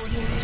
Audio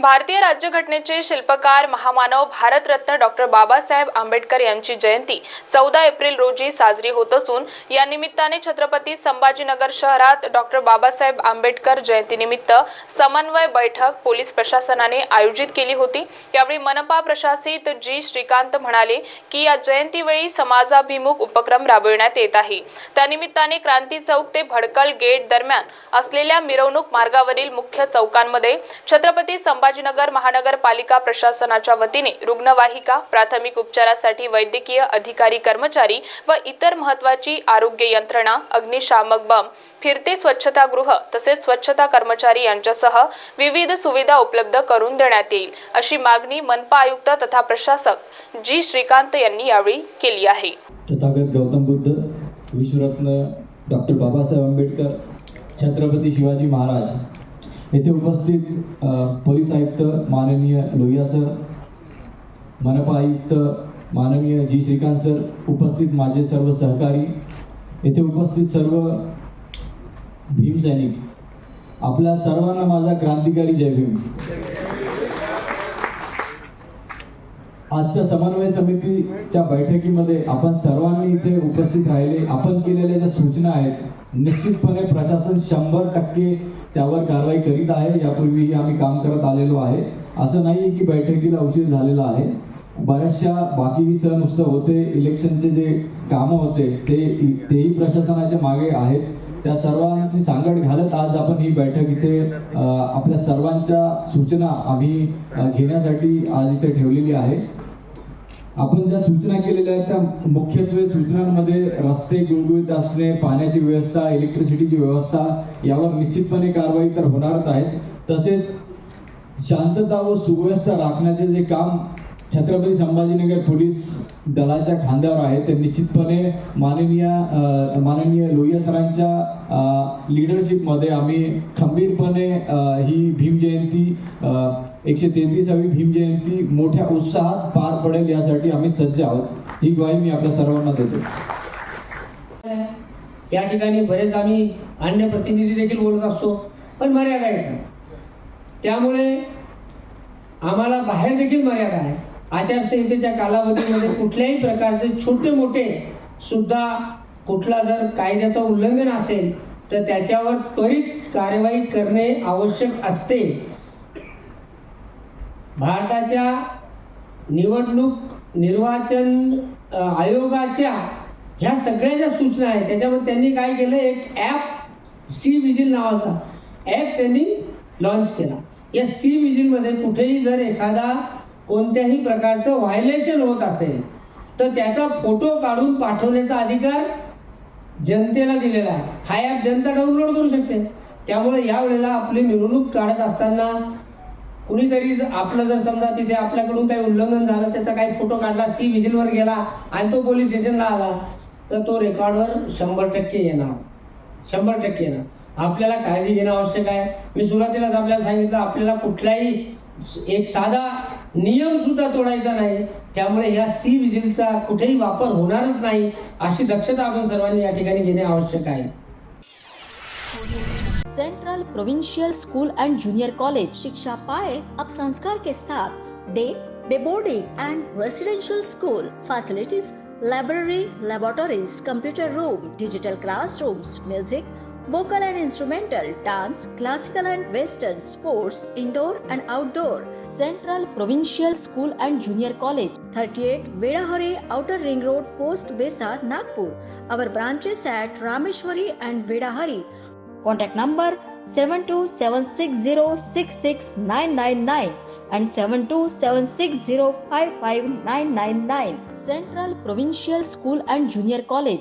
भारतीय राज्यघटनेचे शिल्पकार महामानव भारतरत्न डॉक्टर बाबासाहेब आंबेडकर यांची जयंती चौदा एप्रिल रोजी साजरी होत असून या निमित्ताने छत्रपती संभाजीनगर शहरात डॉक्टर बाबासाहेब आंबेडकर जयंतीनिमित्त समन्वय बैठक पोलीस प्रशासनाने आयोजित केली होती. यावेळी मनपा प्रशासित जी श्रीकांत म्हणाले की या जयंतीवेळी समाजाभिमुख उपक्रम राबविण्यात येत आहे. त्यानिमित्ताने क्रांती चौक ते भडकल गेट दरम्यान असलेल्या मिरवणूक मार्गावरील मुख्य चौकांमध्ये छत्रपती संभाजी संभाजीनगर महानगरपालिका प्रशासनाच्या वतीने रुग्णवाहिका प्राथमिक उपचारासाठी वैद्यकीय अधिकारी कर्मचारी व इतर महत्वाची आरोग्य यंत्रणा अग्निशामक बंब फिरते स्वच्छतागृह तसेच स्वच्छता कर्मचारी यांच्यासह विविध सुविधा उपलब्ध करून देण्यात येईल अशी मागणी मनपा आयुक्त तथा प्रशासक जी श्रीकांत यांनी यावेळी केली आहे. तथागत गौतम बुद्ध विश्वरत्न डॉक्टर बाबासाहेब आंबेडकर छत्रपती शिवाजी महाराज येथे उपस्थित पोलीस आयुक्त माननीय लोहिया सर मनपा आयुक्त माननीय जी श्रीकांत सर उपस्थित माझे सर्व सहकारी येथे उपस्थित सर्व भीमसैनिक आपल्या सर्वांना माझा क्रांतिकारी जय भीम. आजच्या समन्वय समितीच्या बैठकीमध्ये आपण सर्वांनी इथे उपस्थित राहिले आपण केलेल्या ज्या सूचना आहेत निश्चितपणे प्रशासन शंभर टक्के त्यावर कारवाई करीत आहे. यापूर्वीही आम्ही काम करत आलेलो आहे. असं नाही की बैठकीला उशीर झालेला आहे. बऱ्याचशा बाकी सण नुसतं होते. इलेक्शनचे जे कामं होते ते तेही प्रशासनाच्या मागे आहेत. त्या सर्वांची सांगड घालत आज आपण ही बैठक इथे आपल्या सर्वांच्या सूचना आम्ही घेण्यासाठी आज इथे ठेवलेली आहे. आपण ज्या सूचना केलेल्या आहेत त्या मुख्यत्वे सूचनांमध्ये रस्ते गुळगुळीत असणे पाण्याची व्यवस्था इलेक्ट्रिसिटीची व्यवस्था यावर निश्चितपणे कारवाई तर होणारच आहे. तसेच शांतता व सुव्यवस्था राखण्याचे जे काम छत्रपती संभाजीनगर पोलीस दलाच्या खांद्यावर आहे ते निश्चितपणे माननीय माननीय लोहिया सरांच्या लिडरशिपमध्ये आम्ही खंबीरपणे ही भीम जयंती एकशे तेहतीसावी भीमजयंती मोठ्या उत्साहात पार पडेल यासाठी आम्ही सज्ज आहोत. ही ग्वाही मी आपल्या सर्वांना देतो. या ठिकाणी बरेच आम्ही अन्य प्रतिनिधी देखील बोलत असतो पण मर्यादा येतात त्यामुळे आम्हाला बाहेर देखील मर्यादा आहे. आचारसंहितेच्या कालावधीमध्ये कुठल्याही प्रकारचे छोटे मोठे सुद्धा कुठला जर कायद्याचं उल्लंघन असेल तर त्याच्यावर त्वरित कार्यवाही करणे आवश्यक असते. भारताच्या निवडणूक निर्वाचन आयोगाच्या ह्या सगळ्या ज्या सूचना आहेत. त्याच्यामध्ये त्यांनी काय केलं? एक ॲप सी विजिल नावाचा ॲप त्यांनी लॉन्च केला. या सी विजिलमध्ये कुठेही जर एखादा कोणत्याही प्रकारचं व्हायलेशन होत असेल तर त्याचा फोटो काढून पाठवण्याचा अधिकार जनतेला दिलेला आहे. हा ॲप जनता डाउनलोड करू शकते. त्यामुळे या वेळेला आपली मिरवणूक काढत असताना कुणीतरी आपलं जर समजा तिथे आपल्याकडून काही उल्लंघन झालं त्याचा काही फोटो काढला सी व्हिजिलवर गेला आणि तो पोलीस स्टेशनला आला तर तो रेकॉर्डवर शंभर टक्के येणार. शंभर टक्के येणार. आपल्याला काळजी घेणं आवश्यक आहे. मी सुरुवातीलाच आपल्याला सांगितलं आपल्याला कुठलाही एक साधा नियम सुद्धा तोडायचा नाही. त्यामुळे ह्या सी विजिलचा कुठेही वापर होणारच नाही अशी दक्षता आपण सर्वांनी या ठिकाणी घेणे आवश्यक आहे. Central provincial school and junior college शिक्षा पाए अब संस्कार के साथ day day boarding and residential school facilities library laboratories computer room digital classrooms music vocal and instrumental dance classical and western sports indoor and outdoor central provincial school and junior college 38 vedahari outer ring road post besa nagpur our branches at rameshwari and vedahari Contact number 7276066999 and 7276055999. Central Provincial School and Junior College.